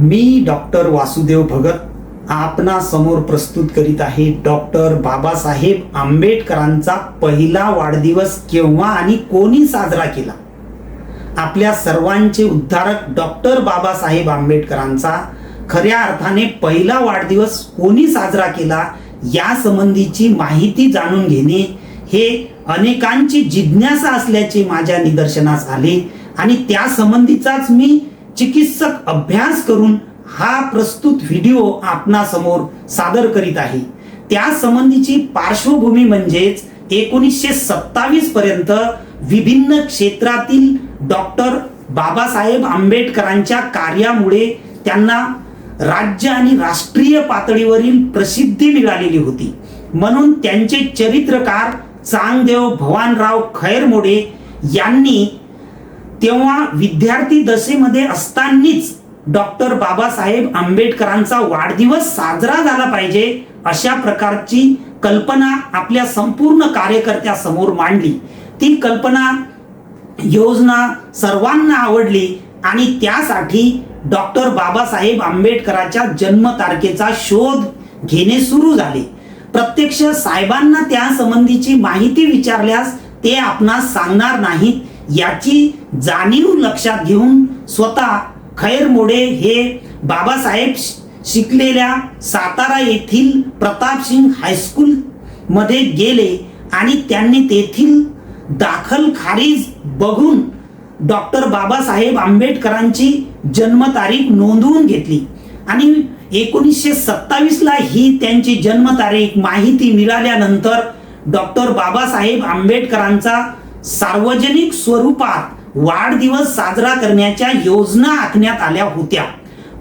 मी doctor Vasudev Bhagat आपणा समोर प्रस्तुत करीत आहे डॉक्टर बाबासाहेब आंबेडकरांचा पहिला वाढदिवस केव्हा आणि कोणी साजरा केला? आपल्या सर्वांचे उद्धारक डॉक्टर बाबासाहेब आंबेडकरांचा खऱ्या अर्थाने पहिला वाढदिवस कोणी साजरा केला या संबंधीची माहिती जाणून घेणे हे अनेकांची जिज्ञासा असल्याचे माझ्या निदर्शनास आले आणि त्या संबंधीचाच मी चिकित्सक अभ्यास करून हा प्रस्तुत व्हिडिओ आपणासमोर सादर करीत आहे. त्या संबंधीची पार्श्वभूमी म्हणजेच एकोणीसशे सत्तावीस पर्यंत विभिन्न क्षेत्रातील डॉक्टर बाबासाहेब आंबेडकरांच्या कार्यामुळे त्यांना राज्य आणि राष्ट्रीय पातळीवरील प्रसिद्धी मिळालेली होती. म्हणून त्यांचे चरित्रकार चांगदेव भवानराव खैरमोडे यांनी तेव्हा विद्यार्थी दशेमध्ये असतानाच डॉक्टर बाबासाहेब आंबेडकरांचा वाढदिवस साजरा झाला पाहिजे अशा प्रकारची कल्पना आपल्या संपूर्ण कार्यकर्त्यासमोर मांडली. ती कल्पना योजना सर्वांना आवडली आणि त्यासाठी डॉक्टर बाबासाहेब आंबेडकरांच्या जन्मतारखेचा शोध घेणे सुरू झाले. प्रत्यक्ष साहेबांना त्या संबंधीची माहिती विचारल्यास ते आपणास सांगणार नाहीत. याची जाणीव लक्षात घेऊन स्वतः खैर मोडे हे बाबासाहेब शिकलेल्या सातारा येथील प्रतापसिंग हायस्कूल मध्ये गेले आणि त्यांनी तेथील दाखल खारीज बघून डॉक्टर बाबासाहेब आंबेडकरांची जन्मतारीख नोंदवून घेतली. आणि एकोणीसशे सत्तावीसला ही त्यांची जन्मतारीख माहिती मिळाल्यानंतर डॉक्टर बाबासाहेब आंबेडकरांचा सार्वजनिक स्वरूपात वाढदिवस साजरा करण्याच्या योजना आखण्यात आल्या होत्या.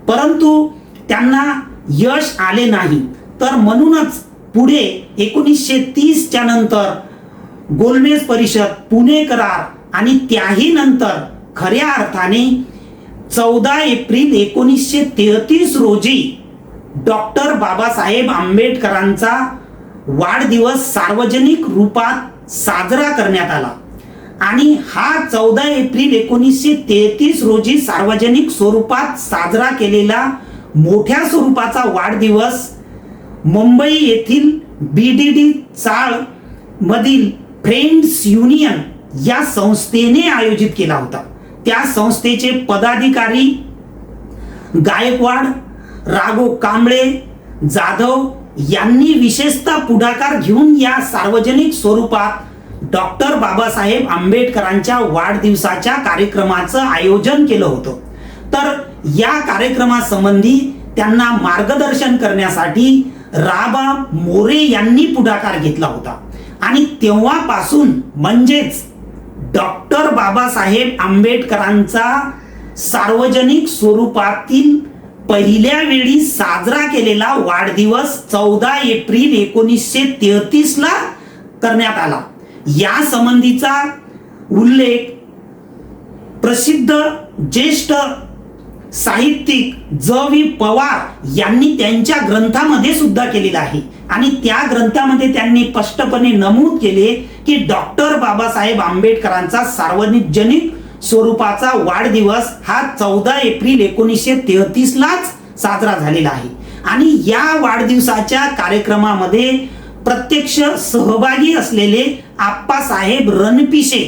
परंतु त्यांना यश आले नाही. तर म्हणूनच पुढे एकोणीसशे तीसच्या नंतर गोलमेज परिषद पुणे करार आणि त्याही नंतर खऱ्या अर्थाने चौदा एप्रिल एकोणीसशे तेहतीस रोजी डॉक्टर बाबासाहेब आंबेडकरांचा वाढदिवस सार्वजनिक रूपात साजरा करण्यात आला. आणि हा चौदा एप्रिल एकोणीसशे तेहतीस रोजी सार्वजनिक स्वरूपात साजरा केलेला मोठ्या स्वरूपाचा वाढदिवस मुंबई येथील बी डी डी चाळ मधील फ्रेंड्स युनियन या संस्थेने आयोजित केला होता. त्या संस्थेचे पदाधिकारी गायकवाड राघो कांबळे जाधव यांनी विशेषतः पुढाकार घेऊन या सार्वजनिक स्वरूपात डॉक्टर बाबासाहेब आंबेडकरांच्या वाढदिवसाच्या कार्यक्रमाचं आयोजन केलं होतं. तर या कार्यक्रमासंबंधी त्यांना मार्गदर्शन करण्यासाठी राबा मोरे यांनी पुढाकार घेतला होता. आणि तेव्हापासून म्हणजेच डॉक्टर बाबासाहेब आंबेडकरांचा सार्वजनिक स्वरूपातील पहिल्या वेळी साजरा केलेला वाढदिवस चौदा एप्रिल एकोणीसशे तेहतीस ला करण्यात आला. या संबंधीचा उल्लेख प्रसिद्ध ज्येष्ठ साहित्यिक ज व्ही पवार यांनी त्यांच्या ग्रंथामध्ये सुद्धा केलेला आहे. आणि त्या ग्रंथामध्ये त्यांनी स्पष्टपणे नमूद केले की डॉक्टर बाबासाहेब आंबेडकरांचा सार्वजनिक स्वरूपाचा वाढदिवस हा चौदा एप्रिल एकोणीसशे तेहतीस लाच साजरा झालेला आहे. आणि या वाढदिवसाच्या कार्यक्रमामध्ये प्रत्यक्ष सहभागी असलेले आप्पासाहेब रणपिशे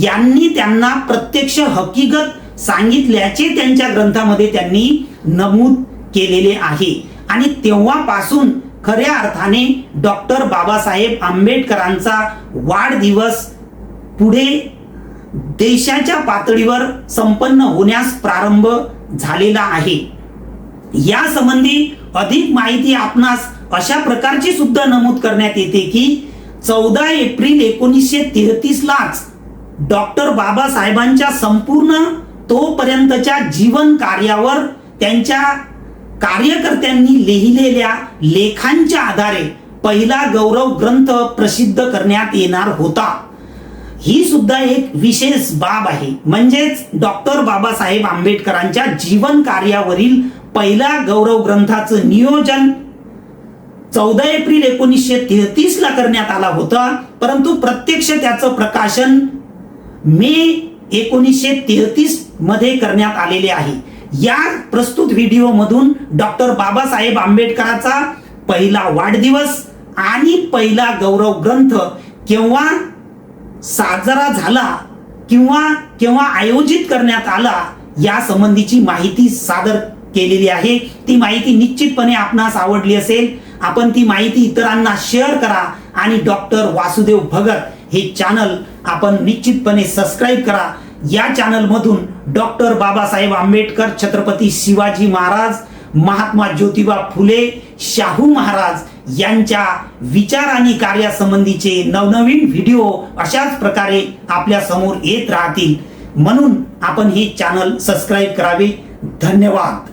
यांनी त्यांना प्रत्यक्ष हकीकत सांगितल्याचे त्यांच्या ग्रंथामध्ये त्यांनी नमूद केलेले आहे. आणि तेव्हापासून खऱ्या अर्थाने डॉक्टर बाबासाहेब आंबेडकरांचा वाढदिवस पुढे देशाच्या पातळीवर संपन्न होण्यास प्रारंभ झालेला आहे. या संबंधी अधिक माहिती आपणास अशा प्रकारची सुद्धा नमूद करण्यात येते की चौदा एप्रिल एकोणीसशे तेहतीस लाच डॉक्टर बाबासाहेबांच्या संपूर्ण तोपर्यंतच्या जीवन कार्यावर त्यांच्या कार्यकर्त्यांनी लिहिलेल्या लेखांच्या आधारे पहिला गौरव ग्रंथ प्रसिद्ध करण्यात येणार होता. ही सुद्धा एक विशेष बाब आहे. म्हणजेच डॉक्टर बाबासाहेब आंबेडकरांच्या जीवन कार्यावरील पहिला गौरव ग्रंथाचं नियोजन चौदा एप्रिल एकोणीसशे तेहतीस ला करण्यात आला होता. परंतु प्रत्यक्ष त्याचं प्रकाशन मे एकोणीसशे तेहतीसमध्ये करण्यात आलेले आहे. या प्रस्तुत व्हिडिओमधून डॉक्टर बाबासाहेब आंबेडकरांचा पहिला वाढदिवस आणि पहिला गौरव ग्रंथ केव्हा साजरा झाला किंवा केव्हा आयोजित करण्यात आला या संबंधीची माहिती सादर केलेली आहे. ती माहिती निश्चितपणे आपणास आवडली असेल. आपण ती माहिती इतरांना शेअर करा आणि डॉक्टर वासुदेव भगत हे चॅनल आपण निश्चितपणे सबस्क्राईब करा. या चॅनलमधून डॉक्टर बाबासाहेब आंबेडकर छत्रपती शिवाजी महाराज महात्मा ज्योतिबा फुले शाहू महाराज यांच्या विचार आणि कार्यासंबंधीचे नवनवीन व्हिडिओ अशाच प्रकारे आपल्यासमोर येत राहतील. म्हणून आपण हे चॅनल सबस्क्राईब करावे. धन्यवाद.